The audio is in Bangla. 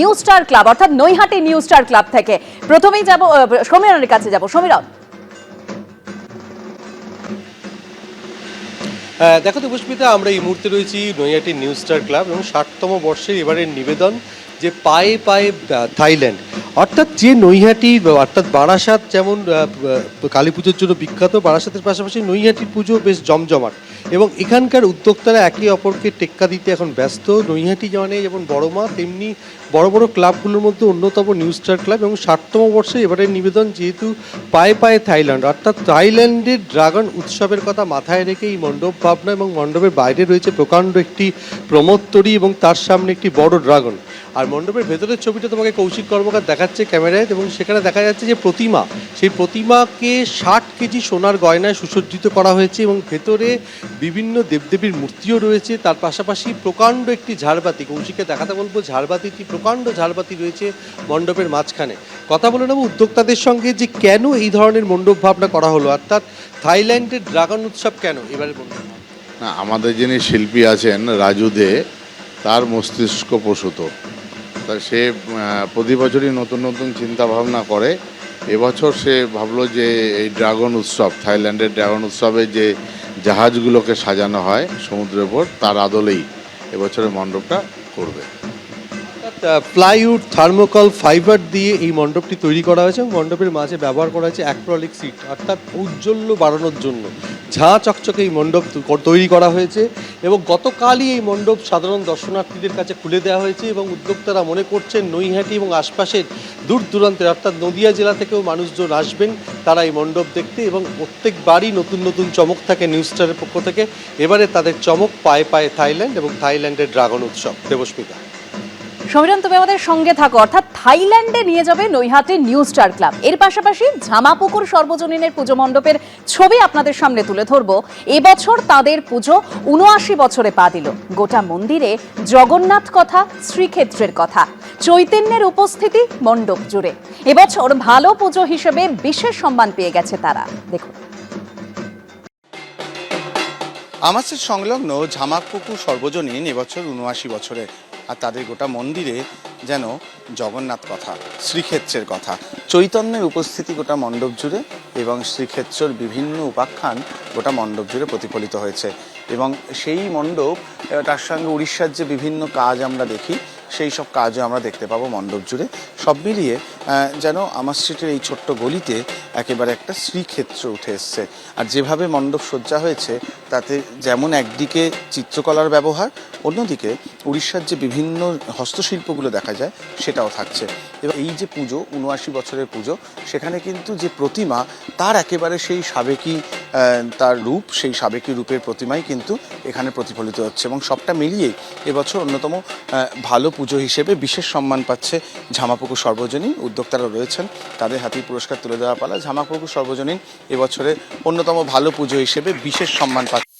নিউ স্টার ক্লাব অর্থাৎ নৈহাটি নিউ স্টার ক্লাব থেকে। প্রথমেই যাব সমীরনের কাছে যাব। সমীরন দেখো তো পুষ্পিতা আমরা এই মুহূর্তে রয়েছি নৈহাটি নিউ স্টার ক্লাব এবং ষাটতম বর্ষের এবারের নিবেদন যে পায়ে পায়ে থাইল্যান্ড। অর্থাৎ যে নৈহাটি, অর্থাৎ বারাসাত যেমন কালী পুজোর জন্য বিখ্যাত, বারাসাতের পাশাপাশি নৈহাটির পুজো বেশ জমজমাট। এবং এখানকার উদ্যোক্তারা একে অপরকে টেক্কা দিতে এখন ব্যস্ত। নৈহাটি মানে যেমন বড় মা, তেমনি বড় বড় ক্লাবগুলোর মধ্যে অন্যতম নিউ স্টার ক্লাব এবং ষাটতম বর্ষে এবারের নিবেদন যেহেতু পায়ে পায়ে থাইল্যান্ড। অর্থাৎ থাইল্যান্ডের ড্রাগন উৎসবের কথা মাথায় রেখে এই মণ্ডপ ভাবনা এবং মণ্ডপের বাইরে রয়েছে প্রকাণ্ড একটি প্রমোত্তরী এবং তার সামনে একটি বড় ড্রাগন। আর মণ্ডপের ভেতরের ছবিটা তোমাকে কৌশিক কর্মকার দেখাচ্ছে ক্যামেরায় এবং সেখানে দেখা যাচ্ছে যে প্রতিমা, সেই প্রতিমাকে ষাট কেজি সোনার গয়নায় সুসজ্জিত করা হয়েছে এবং ভেতরে বিভিন্ন দেবদেবীর মূর্তিও রয়েছে। তার পাশাপাশি প্রকাণ্ড একটি ঝাড়বাতি, কৌশিককে দেখাতে বলব, ঝাড়বাতিটি প্রকাণ্ড ঝাড়বাতি রয়েছে মণ্ডপের মাঝখানে। কথা বলে নেব উদ্যোক্তাদের সঙ্গে যে কেন এই ধরনের মণ্ডপ ভাবনা করা হলো, অর্থাৎ থাইল্যান্ডের ড্রাগন উৎসব কেন এবারে না, আমাদের যিনি শিল্পী আছেন রাজু দে, তার মস্তিষ্ক প্রসূত। তা সে প্রতি বছরই নতুন নতুন চিন্তা ভাবনা করে। এবছর সে ভাবলো যে এই ড্রাগন উৎসব, থাইল্যান্ডের ড্রাগন উৎসবে যে জাহাজগুলোকে সাজানো হয় সমুদ্রের উপর, তার আদলেই এবছরের মণ্ডপটা করবে। প্লাইউড থার্মোকল ফাইবার দিয়ে এই মণ্ডপটি তৈরি করা হয়েছে এবং মণ্ডপের মাঝে ব্যবহার করা হয়েছে অ্যাক্রলিক সিট অর্থাৎ ঔজ্জ্বল্য বাড়ানোর জন্য। ঝাঁ চকচকে এই মণ্ডপ তৈরি করা হয়েছে এবং গতকালই এই মণ্ডপ সাধারণ দর্শনার্থীদের কাছে খুলে দেওয়া হয়েছে এবং উদ্যোক্তারা মনে করছেন নৈহাটি এবং আশপাশের দূর দূরান্তের, অর্থাৎ নদিয়া জেলা থেকেও মানুষজন আসবেন তারা এই মণ্ডপ দেখতে এবং প্রত্যেকবারই নতুন নতুন চমক থাকে নিউজ স্টারের পক্ষ থেকে। এবারে তাদের চমক পায়ে পায়ে থাইল্যান্ড এবং থাইল্যান্ডের ড্রাগন উৎসব। দেবস্মিতা। সমীরন তুমি আমাদের সঙ্গে থাকো। অর্থাৎ থাইল্যান্ডে নিয়ে যাবে নৈহাটি নিউ স্টার ক্লাব। এর পাশাপাশি ঝামাপুকুর সর্বজনীনের পুজো মণ্ডপের ছবি আপনাদের সামনে তুলে ধরবো। এবছর তাদের পুজো উনআশি বছরে পা দিল। গোটা মন্দিরে জগন্নাথ কথা, শ্রীক্ষেত্রের কথা। চৈতন্যের উপস্থিতি মণ্ডপ জুড়ে। এবছর ভালো পুজো হিসেবে বিশেষ সম্মান পেয়ে গেছে তারা। দেখুন। আমাদের সংলগ্ন ঝামাকপুকুর সর্বজনীন এবছর উনআশি বছরের আর তাদের গোটা মন্দিরে যেন জগন্নাথ কথা, শ্রীক্ষেত্রের কথা, চৈতন্যের উপস্থিতি গোটা মণ্ডপ জুড়ে এবং শ্রীক্ষেত্রর বিভিন্ন উপাখ্যান গোটা মণ্ডপ জুড়ে প্রতিফলিত হয়েছে। এবং সেই মণ্ডপ তার সঙ্গে উড়িষ্যার যে বিভিন্ন কাজ আমরা দেখি সেই সব কাজও আমরা দেখতে পাবো মণ্ডপ জুড়ে। সব মিলিয়ে যেন আমার স্ট্রিটের এই ছোট্ট গলিতে একেবারে একটা শ্রীক্ষেত্র উঠে এসছে। আর যেভাবে মণ্ডপ সজ্জা হয়েছে, তাতে যেমন একদিকে চিত্রকলার ব্যবহার, অন্যদিকে উড়িষ্যার যে বিভিন্ন হস্তশিল্পগুলো দেখা যায়, সেটাও থাকছে। এবং এই যে পুজো উনআশি বছরের পুজো, সেখানে কিন্তু যে প্রতিমা, তার একেবারে সেই সাবেকি তার রূপ, সেই সাবেকি রূপের প্রতিমাই কিন্তু এখানে প্রতিফলিত হচ্ছে। এবং সবটা মিলিয়ে এবছর অন্যতম ভালো পুজো হিসেবে বিশেষ সম্মান পাচ্ছে ঝামাপুকুর সর্বজনীন উদ্যোক্তারা রয়েছেন। তাদের হাতেই পুরস্কার তুলে দেওয়া পালা ঝামাপুকুর সর্বজনীন এবছরে অন্যতম ভালো পুজো হিসেবে বিশেষ সম্মান পাচ্ছে।